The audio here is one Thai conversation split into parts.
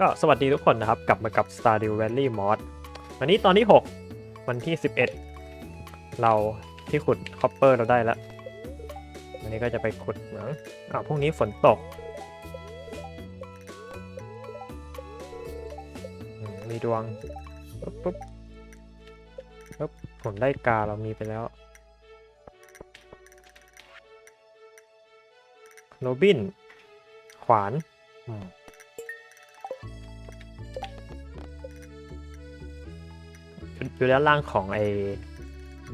ก็สวัสดีทุกคนนะครับ กลับมากับ Stardew Valley Mod วันนี้ตอนที่ 6 วันที่ 11 เราที่ขุดคอปเปอร์เราได้แล้ว วันนี้ก็จะไปขุดเหมืองอ้าวพรุ่งนี้ฝนตก มีดวง ปุ๊บปุ๊บปุ๊บผลได้กาเรามีไปแล้วโรบิน ขวาน อืม อยู่ด้านล่างของไอ้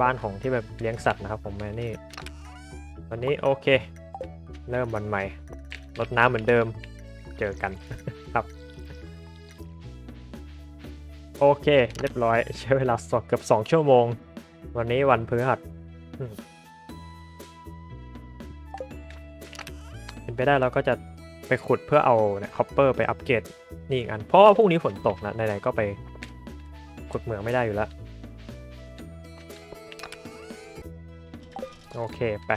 บ้านของที่แบบเลี้ยงสัตว์นะครับผมแม่นี่วันนี้โอเค เริ่มวันใหม่รดน้ำเหมือนเดิมเจอกันครับ โอเคเรียบร้อยใช้เวลาสดเกือบ2ชั่วโมง วันนี้วันพฤหัสเป็นไปได้เราก็จะไปขุดเพื่อเอาเนี่ยคอปเปอร์ไปอัปเกรดนี่อีกอัน เพราะว่าพรุ่งนี้ฝนตกนะไหนๆก็ไป ขุดเหมืองไม่ได้อยู่แล้ว โอเค ไป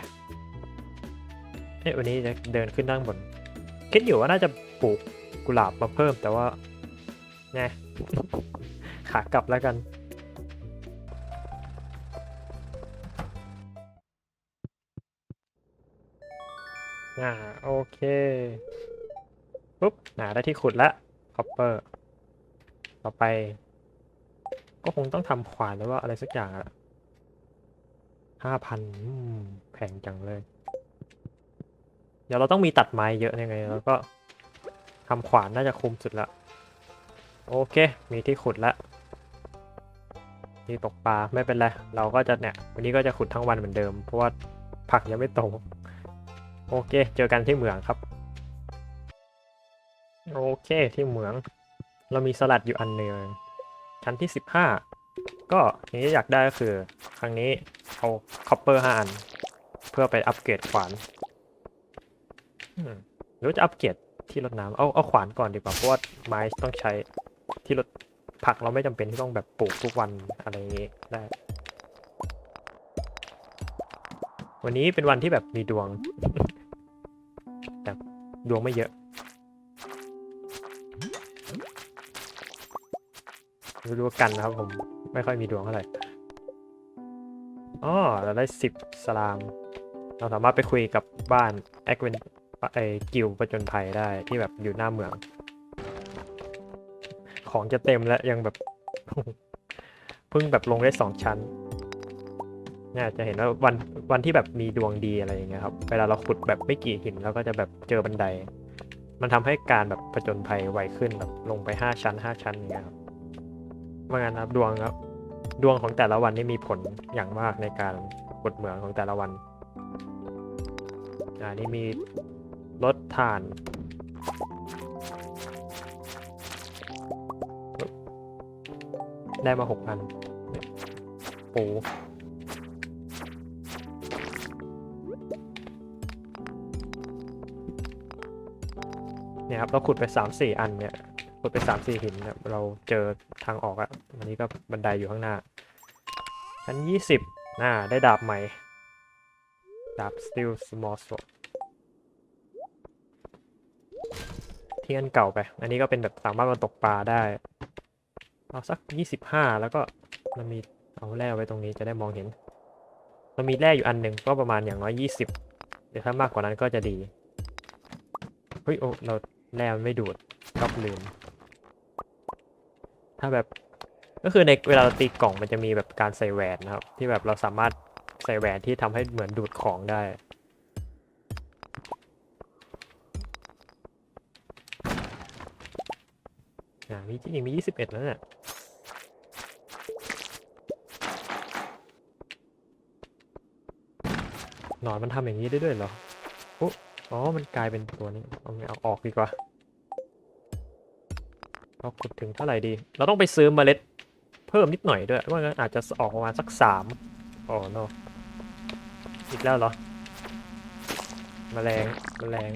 เอ้ยวันนี้จะเดินขึ้นด้านบน คิดอยู่ว่าน่าจะปลูกกุหลาบมาเพิ่มแต่ว่าไงขากลับแล้วกัน อ่า โอเค ปุ๊บหาได้ที่ขุดแล้วคอปเปอร์ ต่อไป ก็คงต้องทำขวานหรือว่าอะไรสักอย่างอะห้าพันแพงจังเลย เดี๋ยวเราต้องมีตัดไม้เยอะยังไง แล้วก็ทำขวานน่าจะคุ้มสุดละ โอเค มีที่ขุดละที่ตกปลาไม่เป็นไร เราก็จะเนี่ย วันนี้ก็จะขุดทั้งวันเหมือนเดิม เพราะว่าผักยังไม่โต โอเค เจอกันที่เหมืองครับ โอเค ที่เหมือง เรามีสลัดอยู่อันหนึ่ง ชั้นที่ 15 ก็อย่างที่อยากได้ก็คือครั้งนี้เอาคอปเปอร์ห้าอัน เพื่อไปอัปเกรดขวานหรือจะอัปเกรดที่รดน้ำเอาเอาขวานก่อนดีกว่าเพราะว่าไม้ต้องใช้ที่รดผักเราไม่จำเป็นที่ต้องแบบปลูกทุกวันอะไรอย่างงี้ได้วันนี้เป็นวันที่แบบมีดวง แต่ดวงไม่เยอะ รู้ๆกันนะครับผมไม่ค่อยมีดวงเท่าไหร่อ๋อเราได้สิบสลาม เราสามารถไปคุยกับบ้านแอคเวนไอกิวประจนภัยได้ที่แบบอยู่หน้าเมือง ของจะเต็มแล้วยังแบบเพิ่งแบบลงได้สองชั้นเนี่ยจะเห็นว่าวันวันที่แบบมีดวงดีอะไรอย่างเงี้ยครับเวลาเราขุดแบบไม่กี่หินเราก็จะแบบเจอบันได มันทำให้การแบบผจญภัยไวขึ้นแบบลงไปห้าชั้นห้าชั้นอย่างเงี้ยครับ ว่างั้นครับดวงครับ ดวงของแต่ละวันนี่มีผลอย่างมากในการขุดเหมืองของแต่ละวันอ่านี่มีรถถ่านได้มาหกอันปูเนี่ยครับ เราขุดไปสามสี่อันเนี่ย ขุดไปสามสี่หินเนี่ยเราเจอทางออกอะวันนี้ก็บันไดอยู่ข้างหน้าชั้นยี่สิบน่าได้ดาบใหม่ ดาบ steel small sword ที่อันเก่าไป อันนี้ก็เป็นแบบสามารถมาตกปลาได้ เอาสักยี่สิบห้าแล้วก็มันมีเอาแร่ไว้ตรงนี้จะได้มองเห็น มันมีแร่อยู่อันหนึ่งก็ประมาณอย่างน้อยยี่สิบเดี๋ยวถ้ามากกว่านั้นก็จะดี เฮ้ย โอ้ เราแร่มันไม่ดูดชอบลืม ถ้าแบบก็คือในเวลาเราตีกล่องมันจะมีแบบการใส่แหวนนะครับ ที่แบบเราสามารถใส่แหวนที่ทำให้เหมือนดูดของได้อ่ามีจริงมียี่สิบเอ็ดแล้วเนี่ยหนอนมันทำอย่างนี้ได้ด้วยเหรอ อ๋อ มันกลายเป็นตัวนี้ เอาเอาออกดีกว่า เราขุดถึงเท่าไหร่ดี เราต้องไปซื้อเมล็ดเพิ่มนิดหน่อยด้วยว่างั้นอาจจะออกประมาณสักสามโอ้โนอีกแล้วเหรอแมลงแมลง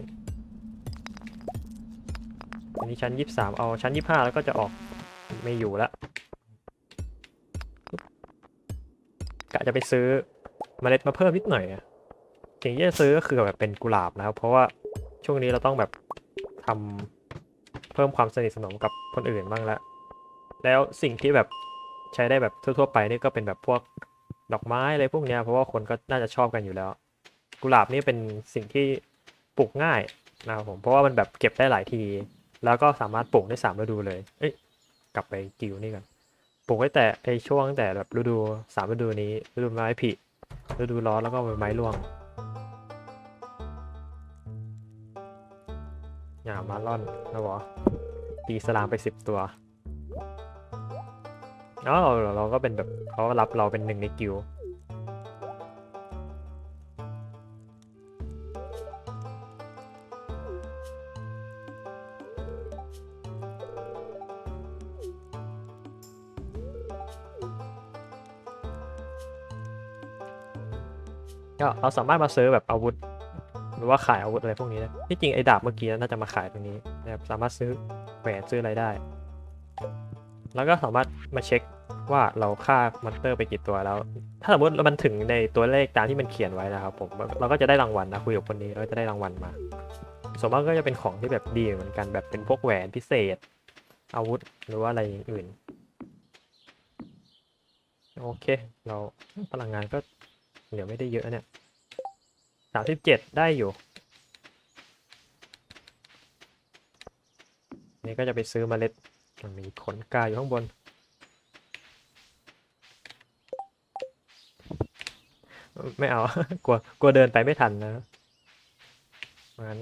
อันนี้ชั้นยี่สามเอาชั้นยี่ห้าแล้วก็จะออกไม่อยู่ละกะจะไปซื้อเมล็ดมาเพิ่มนิดหน่อยอะสิ่งที่จะซื้อก็คือแบบเป็นกุหลาบนะครับ เพราะว่าช่วงนี้เราต้องแบบทำ เพิ่มความสนิทสนมกับคนอื่นบ้างละ แล้วสิ่งที่แบบใช้ได้แบบทั่วๆไปนี่ก็เป็นแบบพวกดอกไม้อะไรพวกเนี้ยเพราะว่าคนก็น่าจะชอบกันอยู่แล้ว กุหลาบนี่เป็นสิ่งที่ปลูกง่ายนะครับผมเพราะว่ามันแบบเก็บได้หลายที แล้วก็สามารถปลูกได้สามฤดูเลย เอ้ยกลับไปกิวนี่กันปลูกได้แต่ไอช่วงตั้งแต่แบบฤดูสามฤดูนี้ฤดูไม้ผลิฤดูร้อนแล้วก็ใบไม้ร่วงอย่ามาล่อนนะวะ ตีสลามไปสิบตัวเราเราก็เป็นแบบเขารับเราเป็นหนึ่งในกิวก็เราสามารถมาซื้อแบบอาวุธ หรือว่าขายอาวุธอะไรพวกนี้นะที่จริงไอ้ดาบเมื่อกี้น่าจะมาขายตรงนี้นะครับสามารถซื้อ แหวนซื้ออะไรได้ แล้วก็สามารถมาเช็คว่าเราฆ่ามอนสเตอร์ไปกี่ตัวแล้ว ถ้าสมมติมันถึงในตัวเลขตามที่มันเขียนไว้นะครับผมเราก็จะได้รางวัลนะคุยกับคนนี้เราจะได้รางวัลมาส่วนมากก็จะเป็นของที่แบบดีเหมือนกันแบบเป็นพวกแหวนพิเศษ อาวุธหรือว่าอะไรอย่างอื่น โอเค เราพลังงานก็เหลือไม่ได้เยอะเนี่ยสามสิบเจ็ดได้อยู่ นี่ก็จะไปซื้อมเมล็ดมันมีขนกาอยู่ข้างบน ไม่เอา กลัวกลัวเดินไปไม่ทันนะงั้น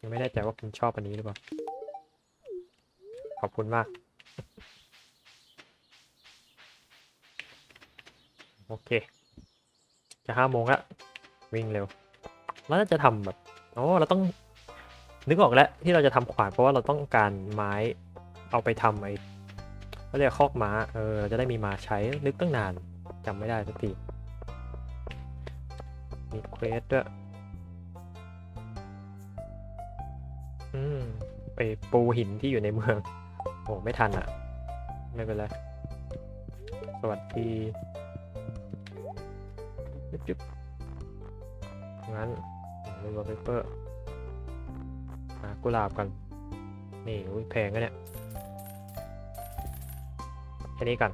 ยังไม่แน่ใจว่าคุณชอบอันนี้หรือเปล่า ขอบคุณมาก โอเค จะห้าโมงละวิ่งเร็ว แล้วจะทำแบบ โอ้เราต้องนึกออกแล้วที่เราจะทำขวานเพราะว่าเราต้องการไม้เอาไปทำไอ้เขาเรียกคอกม้าเออเราจะได้มีม้าใช้นึกตั้งนานจำไม่ได้สักทีมีเควสด้วยอืมไปปูหินที่อยู่ในเมืองโอ้ไม่ทันอะ ไม่เป็นไร สวัสดีจุ๊บงั้น ดูวอลเปเปอร์หากุหลาบกัน นี่อุ้ยแพงอะเนี่ย แค่นี้กัน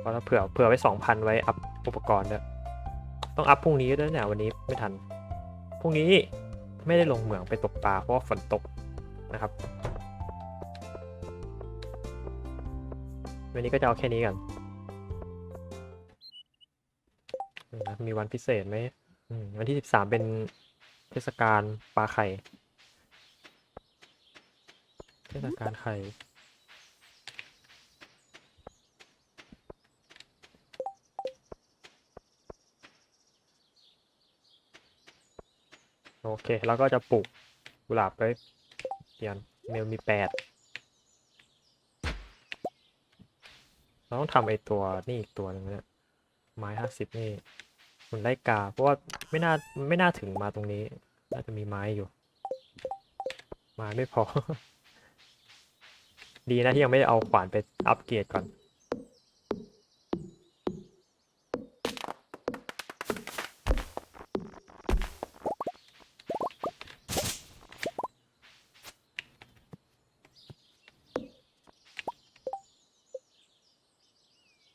เพราะเราเผื่อเผื่อไว้สองพันไว้อัพอุปกรณ์ด้วยต้องอัพพรุ่งนี้ด้วยเนี่ยวันนี้ไม่ทัน พรุ่งนี้ไม่ได้ลงเหมืองไปตกปลาเพราะว่าฝนตกนะครับ วันนี้ก็จะเอาแค่นี้กันมีวันพิเศษไหมอืมวันที่สิบสามเป็น เทศกาลปลาไข่ เทศกาลไข่ โอเค แล้วก็จะปลูกกุหลาบไปเปลี่ยนเมลมีแปดเราต้องทำไอตัวนี่อีกตัวหนึ่งเนี่ยไม้ห้าสิบนี่หุ่นไล่กา เพราะว่า ไม่น่าไม่น่าถึงมาตรงนี้ น่าจะมีไม้อยู่ไม้ไม่พอ ดีนะที่ยังไม่ได้เอาขวานไปอัปเกรดก่อน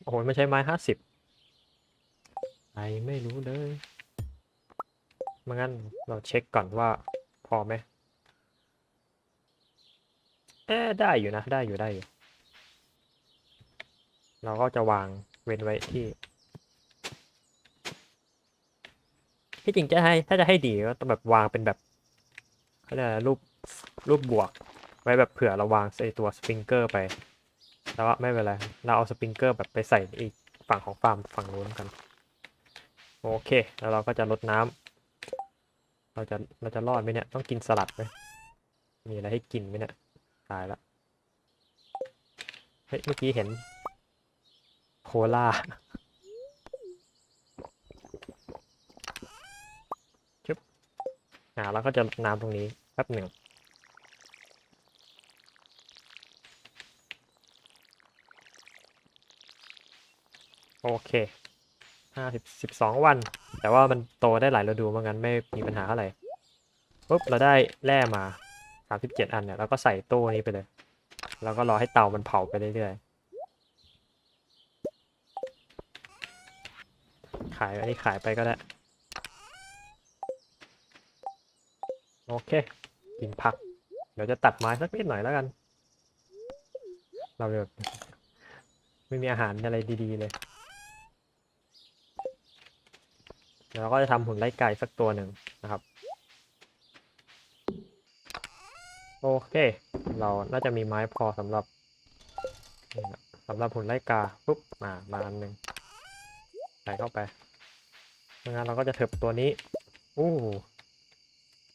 โอ้โหไม่ใช่ไม้ห้าสิบไอไม่รู้เลย มางั้นเราเช็คก่อนว่าพอไหมเอ๊ได้อยู่นะ ได้อยู่ได้อยู่ เราก็จะวางเว้นไว้ที่ ที่จริงจะให้ถ้าจะให้ดีก็ต้องแบบวางเป็นแบบเขาเรียกอะรูปรูปบวก ไว้แบบเผื่อเราวางใส่ตัวสปริงเกอร์ไปแล้วก็ไม่เป็นไร เราเอาสปริงเกอร์แบบไปใส่อีกฝั่งของฟาร์มฝั่งนู้นกัน โอเค แล้วเราก็จะลดน้ำ เราจะเราจะรอดไหมเนี่ยต้องกินสลัดไหมมีอะไรให้กินไหมเนี่ยตายละเฮ้ยเมื่อกี้เห็นโคลาชุบอ่าแล้วก็จะน้ำตรงนี้แป๊บหนึ่งโอเค ห้าสิบสิบสองวัน แต่ว่ามันโตได้หลายฤดูเหมือนกันไม่มีปัญหาอะไรปุ๊บเราได้แร่มาสามสิบเจ็ดอันเนี่ยเราก็ใส่ตู้นี้ไปเลย แล้วก็รอให้เตามันเผาไปเรื่อยๆขายอันนี้ขายไปก็ได้ โอเค กินผัก เดี๋ยวจะตัดไม้สักนิดหน่อยแล้วกัน เราแบบไม่มีอาหารอะไรดีๆเลย เดี๋ยวเราก็จะทำหุ่นไล่ไก่สักตัวหนึ่งนะครับ โอเค เราน่าจะมีไม้พอสำหรับสำหรับหุ่นไล่กาปุ๊บมามาอันหนึ่งใส่เข้าไปงั้นเราก็จะเถิบตัวนี้อู้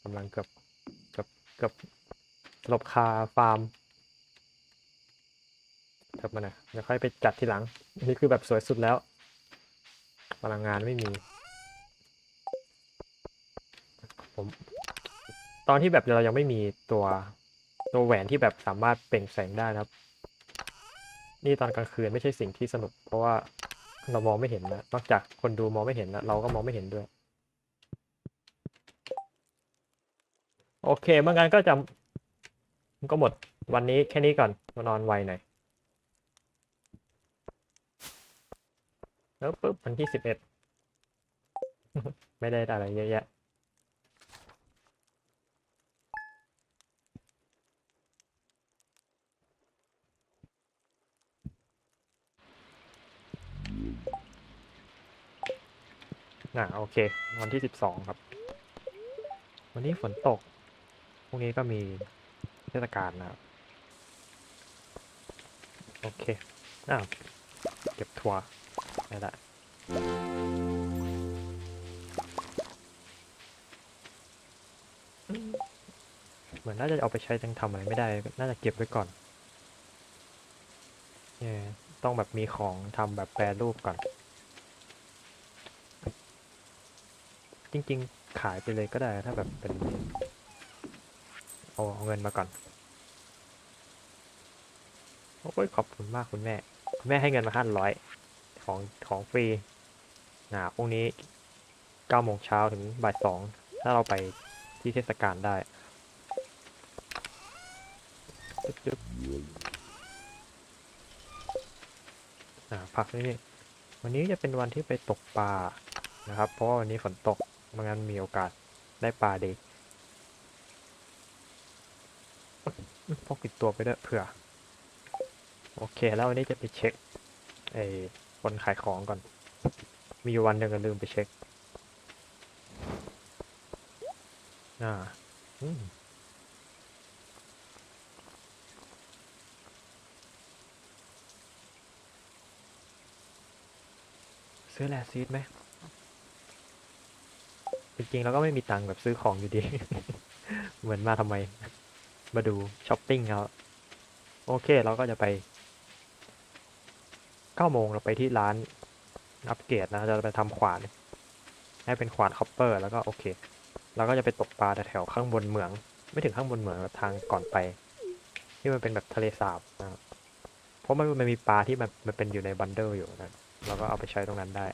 กำลังเกือบเกือบเกือบสลบคาฟาร์มเถิบมาหน่ยเดี๋ยวค่อยไปจัดทีหลัง นี่คือแบบสวยสุดแล้ว พลังงานไม่มี ตอนที่แบบเรายังไม่มีตัวตัวแหวนที่แบบสามารถเปล่งแสงได้นะครับ นี่ตอนกลางคืนไม่ใช่สิ่งที่สนุก เพราะว่าเรามองไม่เห็นนะนอกจากคนดูมองไม่เห็นนะเราก็มองไม่เห็นด้วย โอเคเมื่องั้นก็จะก็หมดวันนี้แค่นี้ก่อนมานอนไวหน่อยแล้วปุ๊บวันที่สิบเอ็ดไม่ได้อะไรเยอะแยะ อ่าโอเค วันที่สิบสองครับ วันนี้ฝนตก พรุ่งนี้ก็มีเทศกาลนะครับ โอเค อ้าว เก็บทัวร์ได้ละเหมือนน่าจะเอาไปใช้ยังทำอะไรไม่ได้ น่าจะเก็บไว้ก่อน ต้องแบบมีของทำแบบแปรรูปก่อน จริงๆขายไปเลยก็ได้ถ้าแบบเป็นเอาเอาเงินมาก่อนโอ้ยขอบคุณมากคุณแม่ คุณแม่ให้เงินมาห้าร้อยของของฟรีนะพรุ่งนี้เก้าโมงเช้าถึงบ่ายสองถ้าเราไปที่เทศกาลได้จึ๊บจึ๊บักนี่วันนี้จะเป็นวันที่ไปตกปลานะครับ เพราะว่าวันนี้ฝนตกไม่งั้นมีโอกาสได้ปลาดีพกติดตัวไปด้วยเผื่อ โอเค แล้ววันนี้จะไปเช็คไอ้คนขายของก่อน มีวันหนึ่งก็ลืมไปเช็ค อ่า อืม ซื้อแลซีดไหมจริงๆเราก็ไม่มีตังค์แบบซื้อของอยู่ดี เหมือนมาทำไม มาดูช้อปปิ้งเอาโอเคเราก็จะไปเก้าโมงเราไปที่ร้านอัปเกรดนะจะไปทำขวานให้เป็นขวานคอปเปอร์แล้วก็โอเคเราก็จะไปตกปลาแถวข้างบนเหมือง ไม่ถึงข้างบนเหมืองแบบทางก่อนไป ที่มันเป็นแบบทะเลสาบนะครับเพราะมันมันมีปลาที่มันมันเป็นอยู่ในบันเดิลอยู่นะ เราก็เอาไปใช้ตรงนั้นได้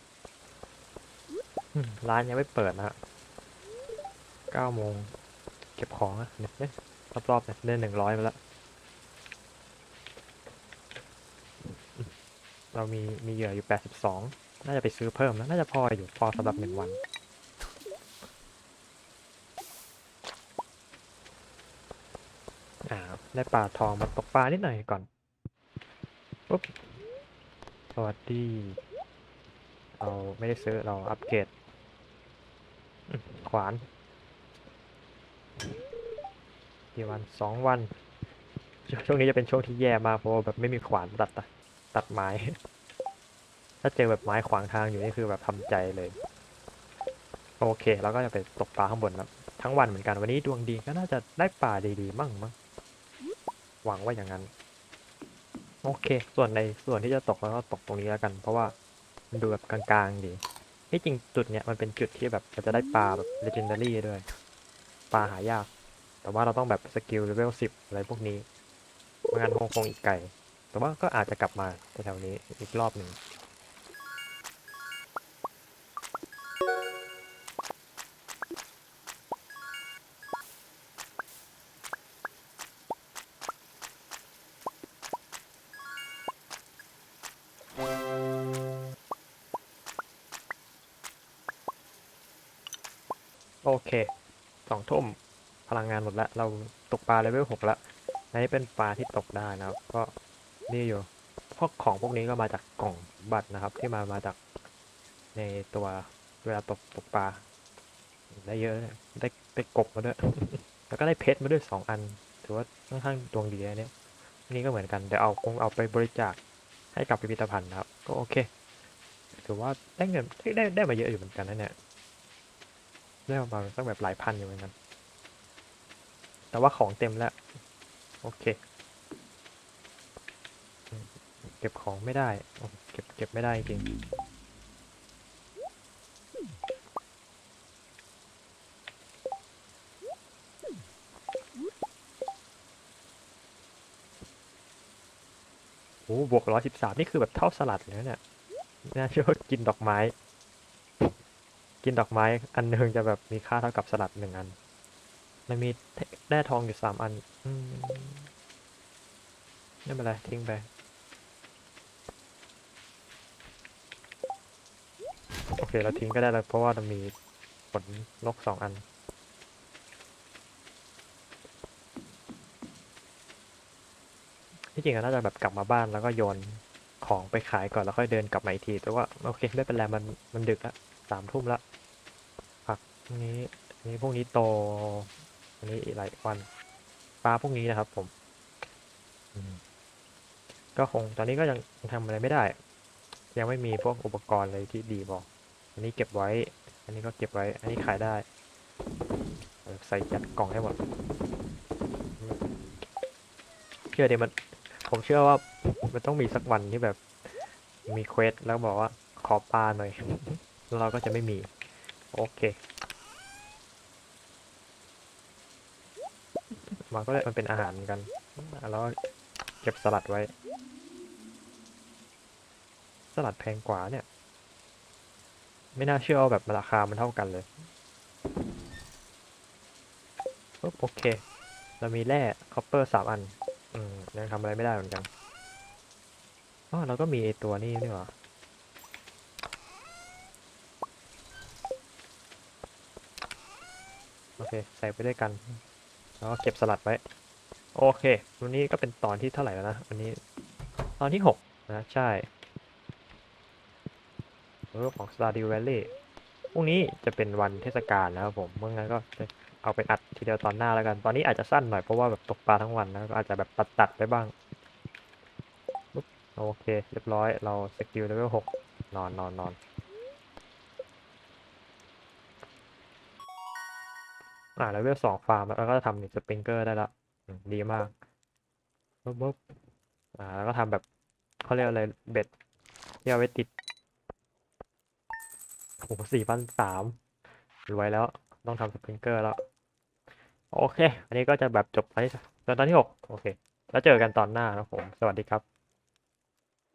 ร้านยังไม่เปิดนะฮะเก้าโมง เก็บของอะเนี่ยเนี่ยรอบๆเนี่ยเดินหนึ่งร้อยมาแล้ว เรามีมีเหยื่ออยู่แปดสิบสองน่าจะไปซื้อเพิ่มนะน่าจะพออยู่พอสำหรับหนึ่งวันได้ปลาทองมาตกปลานิดหน่อยก่อนปุ๊บ สวัสดี เราไม่ได้ซื้อ เราอัปเกรดขวานกี่วันสองวันช่วงช่วงนี้จะเป็นช่วงที่แย่มากเพราะแบบไม่มีขวานตัดตัดไม้ ถ้าเจอแบบไม้ขวางทางอยู่นี่คือแบบทำใจเลย โอเค แล้วก็จะไปตกปลาข้างบนแล้วทั้งวันเหมือนกันวันนี้ดวงดีก็น่าจะได้ปลาดีๆมั่งมั้งหวังว่าอย่างนั้น โอเค ส่วนในส่วนที่จะตกแล้วก็ตกตรงนี้แล้วกัน เพราะว่ามันดูแบบกลางๆดีที่จริงจุดเนี้ยมันเป็นจุดที่แบบเราจะได้ปลาแบบ legendary ด้วย ปลาหายาก แต่ว่าเราต้องแบบสกิลเลเวลสิบอะไรพวกนี้ไม่งั้นคงคงอีกไกล แต่ว่าก็อาจจะกลับมาแถวนี้อีกรอบหนึ่ง โอเคสองทุ่มพลังงานหมดแล้วเราตกปลาเลเวลหกแล้วอันนี้เป็นปลาที่ตกได้นะครับ ก็นี่อยู่พวกของพวกนี้ก็มาจากกล่องบัตรนะครับ ที่มามาจากในตัวเวลาตกตกปลาได้เยอะได้ได้กบมาด้วย แล้วก็ได้เพชรมาด้วยสองอัน ถือว่าค่อนข้างดวงดีเนี่ยนนี้ก็เหมือนกันเดี๋ยวเอาคงเอาไปบริจาคให้กับพิพิธภัณฑ์นะครับ ก็โอเค ถือว่าได้เงินได้ได้มาเยอะอยู่เหมือนกันนะเนี่ย ได้ประมาณสักแบบหลายพันอยู่เหมือนกัน แต่ว่าของเต็มแล้ว โอเค เก็บของไม่ได้ เก็บเก็บไม่ได้จริงโอ้บวกร้อยสิบสามนี่คือแบบเท่าสลัดเลยนะเนี่ย น่าเชื่อว่ากินดอกไม้ กินดอกไม้อันหนึ่งจะแบบมีค่าเท่ากับสลัดหนึ่งอัน มันมีแร่ทองอยู่สามอันอไม่เป็นไรทิ้งไป โอเค เราทิ้งก็ได้แล้วเพราะว่ามันมีผลนกสองอัน ที่จริงอะน่าจะแบบกลับมาบ้านแล้วก็โยนของไปขายก่อนแล้วค่อยเดินกลับมาอีกทีแต่ว่า โอเค ไม่เป็นไรมันมันดึกแล้วสามทุ่มแล้ว วกนี้อันนี้พวกนี้โตอันนี้หลายวันปลาพวกนี้นะครับ ผมก็คงตอนนี้ก็ยังทำอะไรไม่ได้ ยังไม่มีพวกอุปกรณ์อะไรที่ดีบอก อันนี้เก็บไว้ อันนี้ก็เก็บไว้ อันนี้ขายได้ใส่ยัดกล่องให้หมดเชื่อเดี๋ยวมัน ผมเชื่อว่ามันต้องมีสักวันที่แบบมีเควสแล้วบอกว่าขอปลาหน่อยแล้วเราก็จะไม่มี โอเค มันก็เลยมันเป็นอาหารเหมือนกัน แล้วก็เก็บสลัดไว้ สลัดแพงกว่าเนี่ย ไม่น่าเชื่อว่าแบบราคามันเท่ากันเลยปุ๊บโอเค เรามีแร่คอปเปอร์สามอัน อืมยังทำอะไรไม่ได้เหมือนกันอ๋อเราก็มีไอตัวนี้นี่หว่าโอเค ใส่ไปด้วยกัน แล้วก็เก็บสลัดไว้ โอเควันนี้ก็เป็นตอนที่เท่าไหร่แล้วนะวันนี้ ตอนที่หกนะใช่เรื่องของ Stardew Valley พรุ่งนี้จะเป็นวันเทศกาลนะครับผมเมื่องั้นก็จะเอาไปอัดทีเดียวตอนหน้าแล้วกัน ตอนนี้อาจจะสั้นหน่อยเพราะว่าแบบตกปลาทั้งวันนะก็อาจจะแบบตัดตัดไปบ้าง โอเค เรียบร้อยเราสกิลเลเวลหกนอนนอนนอน อ่าเลเวลสองฟาร์มแล้วก็ทำนี่สปริงเกอร์ได้ละดีมากปุ๊บปุ๊บอ่าแล้วก็ทำแบบเขาเรียกอะไรเบ็ดที่เอาไว้ติดโอ้โหสี่พันสามรวยแล้วต้องทำสปริงเกอร์แล้ว โอเค อันนี้ก็จะแบบจบตอนที่ตอนที่หกโอเค แล้วเจอกันตอนหน้านะครับผม สวัสดีครับ